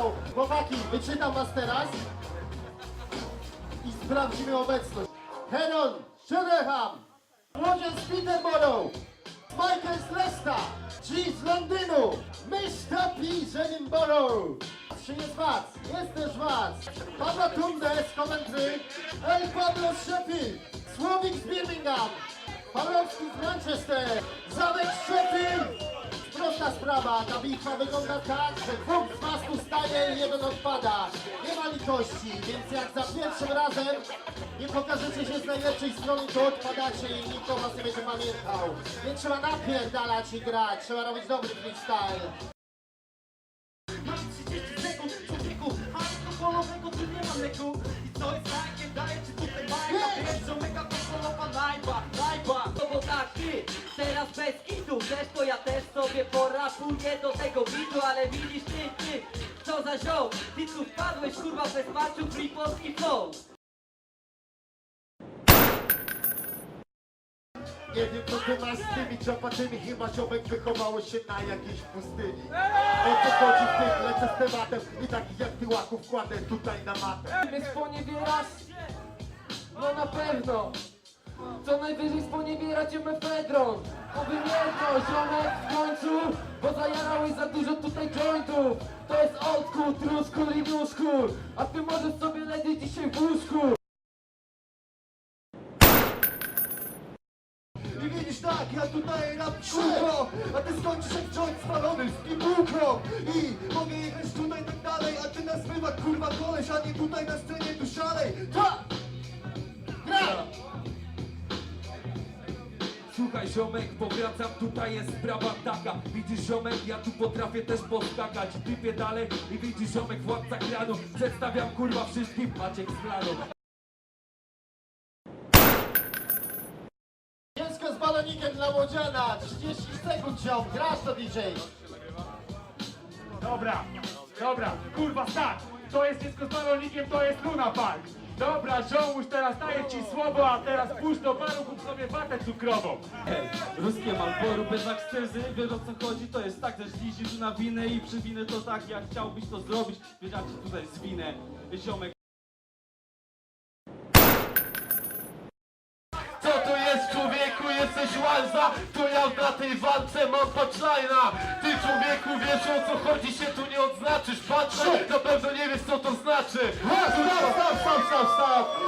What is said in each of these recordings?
wystąpią. Chłopaki, wyczytam was teraz i sprawdzimy obecność. Heron, Sheringham, Roger z Peterborough, Michael z Leicester, G z Londynu, Mr. P z Edinburgh. Czy jest was? Jest też was. Pablo Tunde z Coventry, El Pablo z Sheffield, Słowik z Birmingham, Pawlowski z Manchester, Zamek z Sheffield. Prosta sprawa, ta bitwa wygląda tak, że dwóch z was tu staje i jeden odpada. Nie ma litości, więc jak za pierwszym razem nie pokażecie się z najlepszej strony, to odpadacie i nikt o was nie będzie pamiętał. Więc trzeba napierdalać i grać, trzeba robić dobry freestyle. Bez kitu to ja też sobie porapuję do tego bitu Ale widzisz ty, ty, co za zioł Ty tu wpadłeś kurwa bez maczu free polski flow Nie wiem co ty masz z tymi czapatymi, chyba ziomek wychowałeś się na jakiejś pustyni. O co chodzi w tym, lecę z tematem i takich jak ty łaków kładę tutaj na matę. Mnie sponiewierasz? No na pewno. Co najwyżej sponiewiera cię mefedron. Oby jedno, ziomek w końcu, bo zajarałeś za dużo tutaj jointów. To jest old school, i new. A ty możesz sobie leżeć dzisiaj w łóżku. I widzisz tak, ja tutaj rap szybko, a ty skończysz jak joint spalony z pibułką. I mogę jechać tutaj tak dalej, a ty nas bywa kurwa koleś, a nie tutaj na scenie tu szalej. Ta! Słuchaj ziomek, powracam, tutaj jest sprawa taka. Widzisz ziomek, ja tu potrafię też poskakać. Typię dalej i widzisz ziomek, władca kranu. Przedstawiam kurwa wszystkim. Maciek z planu. Dziecko z balonikiem dla młodziana, 30 sekund ziom, grasz to DJ. Dobra, dobra, kurwa tak, to jest dziecko z balonikiem, to jest Luna Park. Dobra, ziomuś, teraz daję ci słowo, a teraz pójdź do baru, kup sobie watę cukrową. Ruskie Malboru bez akcyzy, wiesz o co chodzi, to jest tak, że ślizi tu na winę i przywinę to tak, jak chciałbyś to zrobić, wiesz ci tutaj zwinę, ziomek. Jesteś łalza? To ja na tej walce mam punchline'a Ty człowieku wiesz o co chodzi się tu nie odznaczysz Patrzę, na pewno nie wiesz co to znaczy Stop, stop, stop, stop, stop.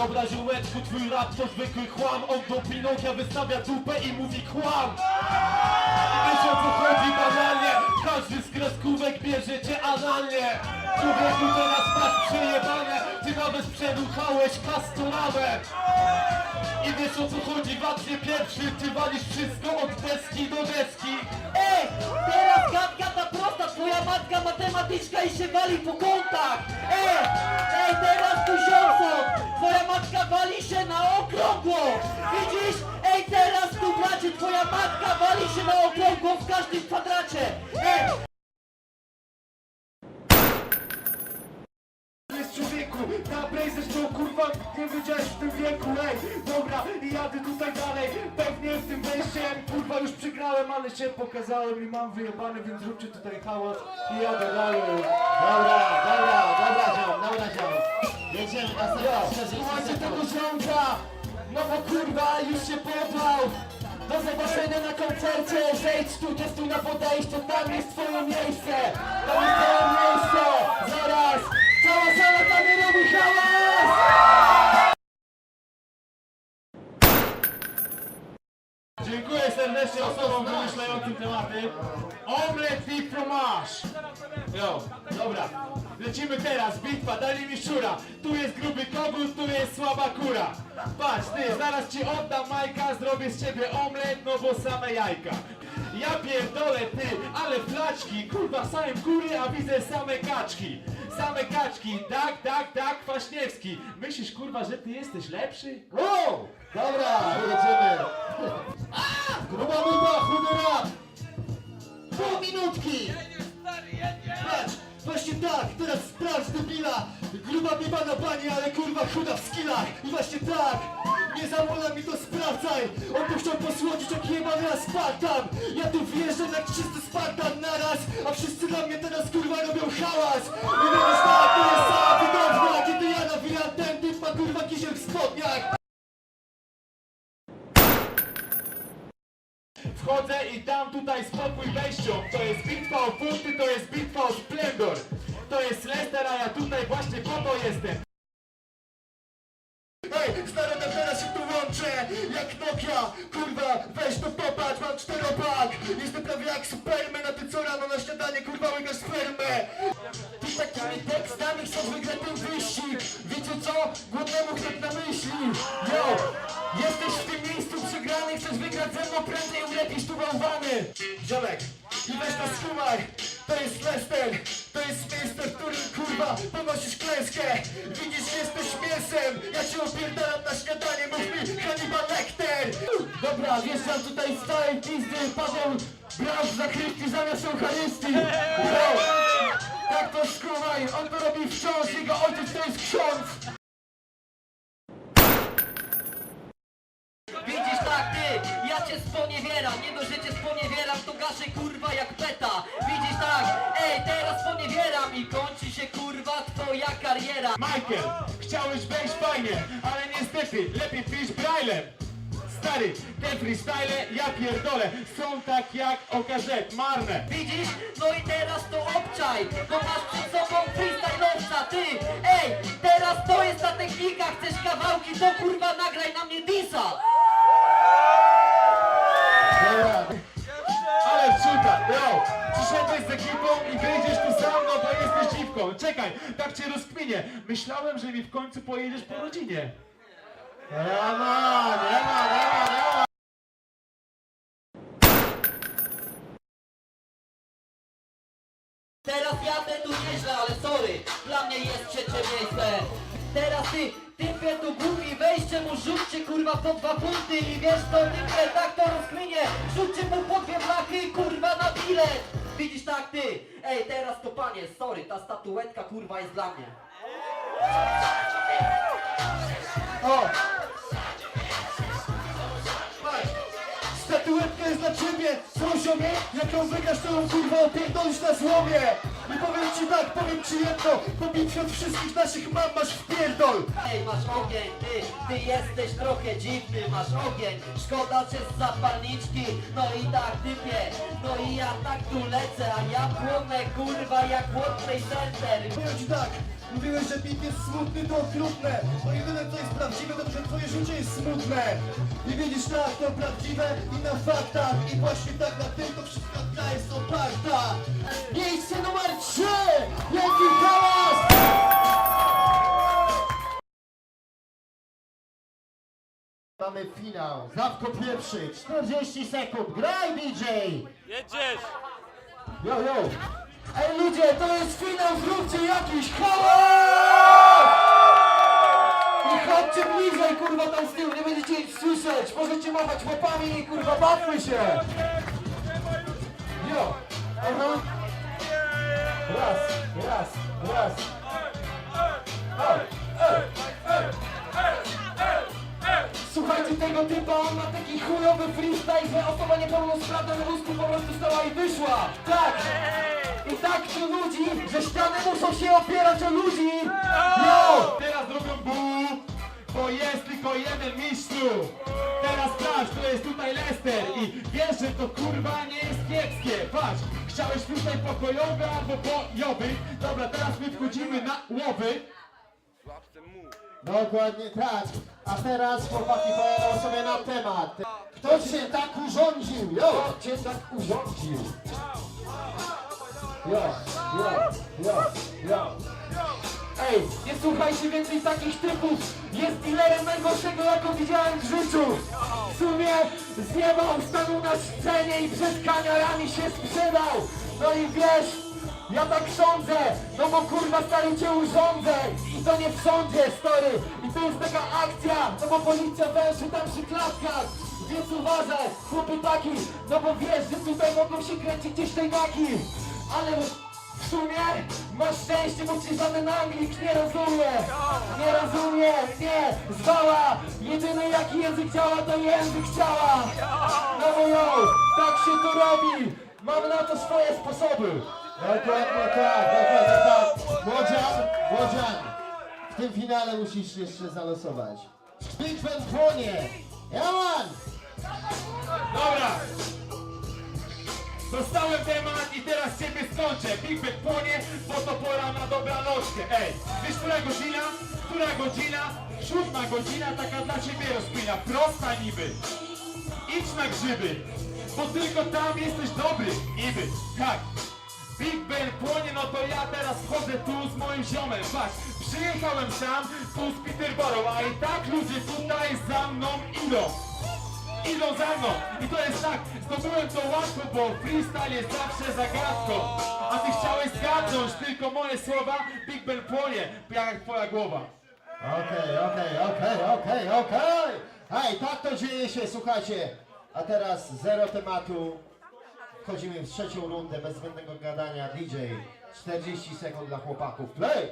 Dobra ziomeczku, twój rap to zwykły chłam. On do Pinokia wystawia dupę i mówi kłam. Wiesz o co chodzi banalnie Każdy z kreskówek bierze cię analnie. Człowieku teraz masz przejebane. Ty nawet przeruchałeś kastolamę I wiesz o co chodzi? Wacnie pierwszy Ty walisz wszystko od deski do deski. Ej, teraz gadka prosta Twoja matka matematyczka i się wali po kątach. Ej, ej, teraz ziomco Twoja matka wali się na okrągło. Widzisz? Ej, teraz tu bracie Twoja matka wali się na okrągło w każdym kwadracie. Ej, nie wiedziałeś w tym wieku, ej Dobra, i jadę tutaj dalej, pewnie w tym wejściem Kurwa już przegrałem, ale się pokazałem i mam wyjebane, więc zróbcie tutaj hałas i jadę dalej. Dobra, dobra, dobra ziom, dobra ziom. Jedziemy na 40 Słuchajcie tego ziomka, no bo kurwa już się poddał do zobaczenia na koncercie, zejdź tu, nie stój na podejściu, tam jest twoje miejsce. Tam jest Dziękuję serdecznie osobom wymyślającym tematy. Omlet i fromaż. Jo, dobra. Lecimy teraz, bitwa, dali mi szczura. Tu jest gruby kogut, tu jest słaba kura. Patrz, ty, zaraz ci oddam Majka, zrobię z ciebie omlet, no bo same jajka. Ja pierdolę, ty, ale flaczki, kurwa, same kury, a widzę same kaczki. Same kaczki, tak, tak, tak, Kwaśniewski. Myślisz, kurwa, że ty jesteś lepszy? Wow, dobra, jedziemy. Gruba buba, chudy pół minutki! Patrz, właśnie tak, teraz sprawdź debila! Gruba biebana pani, ale kurwa chuda w skillach! I właśnie tak! Nie zamula mi to sprawdzaj! On tu chciał posłodzić jak jebany aspartam! Ja tu wjeżdżam jak czysty Spartan naraz, a wszyscy na mnie teraz kurwa robią hałas! I wiesz tak, to jest cała widownia, kiedy ja nawijam ten typ ma kurwa kisiel w spodniach! I dam tutaj spokój wejściu. To jest bitwa o punkty, to jest bitwa o splendor. To jest Lester, a ja tutaj właśnie po to jestem. Ej, narodem teraz się tu łączę, jak Nokia, kurwa, weź to popatrz, mam czteropak, jestem prawie jak Superman, a ty co rano na śniadanie, kurwa, łykasz spermę. Ty takimi tekstami chcesz wygrać ten wyścig, wiecie co, głodnemu chleb na myśli, yo, jesteś w tym miejscu przegrany, chcesz wygrać ze mną prędzej, ulepisz tu bałwany. Ziomek, i weź to skumaj, to jest Lester, to jest miejsce, w którym, kurwa, ponosisz klęskę, widzisz, jesteś mięsem, ja cię opierdalam na śniadanie, mów mi Hannibal Lecter! Dobra, wjeżdżam tutaj z całej pizdy, Paweł Braun zakrywki zamiast Eucharystii! Yo! Tak to skumaj, on to robi wciąż, jego ojciec to jest ksiądz! Ja cię sponiewieram, nie dość, że cię sponiewieram, to gaszę kurwa jak peta. Widzisz tak, ej teraz sponiewieram i kończy się kurwa twoja kariera. Michael, chciałeś wejść fajnie, ale niestety lepiej pisz braillem. Stary, te freestyle, ja pierdolę, są tak jak OKZ, marne. Widzisz? No i teraz to obczaj, bo masz przed sobą freestyle'owca, ty! Ej, teraz to jest ta technika, chcesz kawałki, to kurwa nagraj na mnie disa! Ale wczuta, yo, przyszedłeś z ekipą i wyjdziesz tu sam, no to jesteś dziwką. Czekaj, tak cię rozkminię. Myślałem, że mi w końcu pojedziesz po rodzinie. nie ma, nie ma! Teraz jadę tu nieźle, ale sorry, dla mnie jest trzecie miejsce. Teraz ty, weźcie mu, rzućcie kurwa po dwa punkty i wiesz to typie, tak to rozkminie, rzućcie mu po dwie blachy, kurwa na bilet. Widzisz tak ty, ej teraz to panie, sorry, ta statuetka kurwa jest dla mnie. O! Statuetka jest dla ciebie! Poziomie, jak ją wygrasz, to ją kurwa opierdolisz na złomie! I powiem ci tak, powiem ci jedno, po bitwie od wszystkich naszych mam masz wpierdol! Ej, masz ogień, ty, ty jesteś trochę dziwny, masz ogień. Szkoda, że z zapalniczki, no i tak typie No i ja tak tu lecę, a ja płonę kurwa jak Trade Center Powiem ci tak, mówiłeś, że bit jest smutny, to okrutne. To jedyne co jest prawdziwe, to że twoje życie jest smutne. I widzisz tak, to prawdziwe i na faktach. I właśnie tak na tym to wszystko gra jest oparta. Miejsce numer 3! Wielki hałas! Mamy finał. Zawko pierwszy, 40 sekund. Graj DJ! Jedziesz! Yo, yo! Ej ludzie, to jest finał, zróbcie jakiś hałas! I chodźcie bliżej, kurwa, tam z tyłu, nie będziecie ich słyszeć! Możecie machać łapami i kurwa, bawmy się! Yo! Aha! Raz, raz, raz! Słuchajcie tego typa, on ma taki chujowy freestyle, że osoba niepełnosprawna na wózku po prostu stała i wyszła! Tak! I tak tu ludzi, że ściany muszą się opierać o ludzi! Yo! Teraz robią bu, bo jest tylko jeden mistrzu. Teraz patrz, to jest tutaj Lester i wiesz, że to kurwa nie jest kiepskie. Patrz, chciałeś tutaj pokojowy albo bojowy. Dobra, teraz my wchodzimy na łowy. Dokładnie tak. A teraz chłopaki pojadą sobie na temat. Kto cię tak urządził? Jo! Cię tak urządził? Jo, jo, jo, jo. Ej, nie słuchajcie więcej takich typów! Jest dealerem najgorszego, jaką widziałem w życiu! W sumie zjebał, stanął na scenie i przed kamerami się sprzedał! No i wiesz, ja tak sądzę, no bo kurwa stary cię urządzę i to nie w sądzie, stary! I to jest taka akcja, no bo policja węży tam przy klatkach! więc uważaj, chłopy taki, no bo wiesz, że tutaj mogą się kręcić gdzieś tajnaki, ale w sumie masz szczęście, bo cię żaden Anglik nie rozumie, nie rozumie, nie, zwała, jedyny jaki język działa to język ciała, no bo jo, tak się to robi, mam na to swoje sposoby. Dokładnie tak, dokładnie tak. Młodzian, młodzian, w tym finale musisz jeszcze zalosować. Big Ben płonie! Jaman! Dobra! Dostałem temat i teraz ciebie skończę. Big Bang płonie, bo to pora na dobranoczkę. Ej, wiesz która godzina? Która godzina? Siódma godzina, taka dla ciebie rozpina. Prosta niby. Idź na grzyby, bo tylko tam jesteś dobry. Niby, tak. Big Ben płonie, no to ja teraz wchodzę tu z moim ziomem. Patrz, przyjechałem sam tu z Peterborough, a i tak ludzie tutaj za mną idą idą za mną i to jest tak, zdobyłem to łatwo, bo freestyle jest zawsze zagadką a ty chciałeś zgadnąć tylko moje słowa Big Ben płonie, jak twoja głowa Okej, okej, okej, okej, okej! Hej, tak to dzieje się, słuchajcie. A teraz zero tematu. Wchodzimy w trzecią rundę bez zbędnego gadania. DJ, 40 sekund dla chłopaków. Play!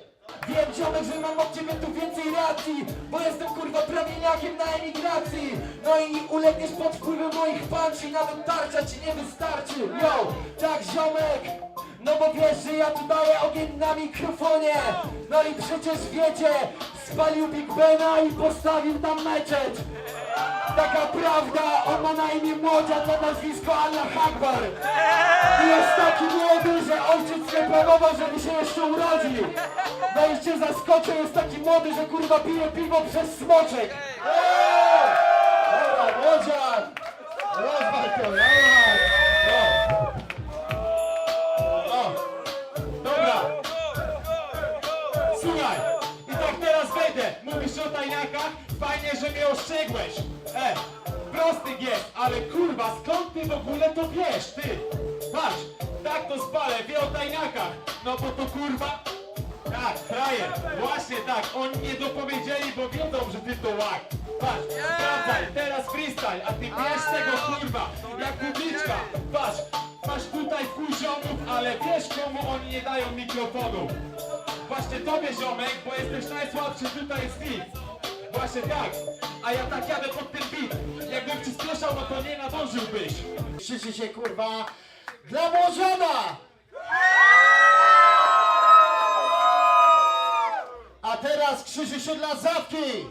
Wiem ziomek, że mam od ciebie tu więcej racji Bo jestem kurwa prawieniakiem na emigracji. No i ulegniesz pod wpływem moich punch Nawet tarcza ci nie wystarczy. Yo, tak ziomek No bo wiesz, że ja tu daję ogień na mikrofonie. No i przecież wiecie Spalił Big Bena i postawił tam meczet. Taka prawda, on ma na imię Młodzia, to nazwisko Allah Akbar I jest taki młody, że nie planował, żeby się jeszcze urodził No i cię zaskoczę, jest taki młody, że kurwa pije piwo przez smoczek. Dobra, młodzian! Rozwal to, dobra. Słuchaj i tak teraz wejdę. Mówisz o tajniakach? Fajnie, że mnie ostrzegłeś. E, prosty jest, ale kurwa skąd ty w ogóle to wiesz, ty? Patrz, tak to spalę, tajniakach no bo to kurwa Tak, frajer, właśnie tak, oni nie dopowiedzieli, bo wiedzą, że ty to łak. Patrz, sprawdzaj, teraz freestyle, a ty wiesz tego kurwa, jak publiczka. Patrz, masz tutaj w chuj ziomów, ale wiesz komu oni nie dają mikrofonu. Właśnie tobie ziomek, bo jesteś najsłabszy tutaj z nic. Właśnie tak, a ja tak jadę pod ten beat. Jakbym ci spieszał, no to nie nadążyłbyś. Krzyczy się kurwa dla młodziana! A teraz krzyczy się dla Zawki!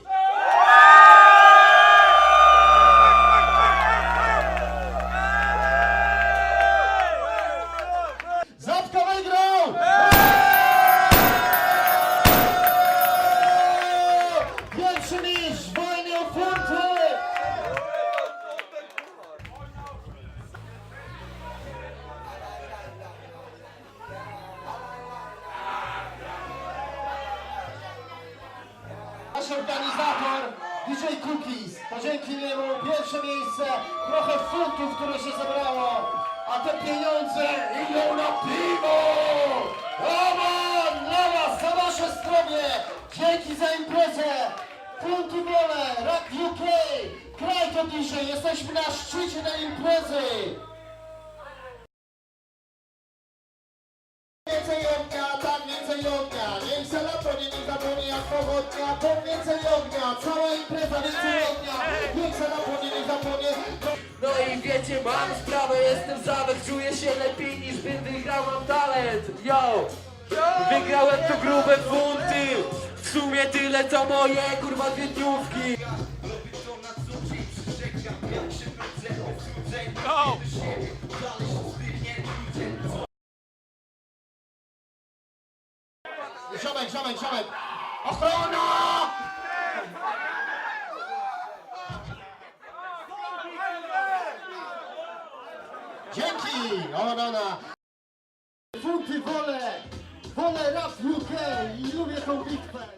Nasz organizator DJ Cookies, to dzięki niemu pierwsze miejsce, trochę funtów, które się zebrało, a te pieniądze idą na piwo! Roman, dla was, za wasze zdrowie, dzięki za imprezę, funty wolę, Rock UK, kraj to dzisiaj, jesteśmy na szczycie tej imprezy! To więcej ognia, cała impreza więcej ognia. Niech se latonie nie zapłonie No i wiecie, mam sprawę, jestem zawek Czuję się lepiej niż bym wygrał, mam talent. Yo! Wygrałem tu grube funty W sumie tyle co moje, kurwa dwie dniówki Ziomek, ziomek, ziomek Ochrona! Dzięki! Ona, ona Funty wolę! Wolę rap UK i lubię tą bitwę!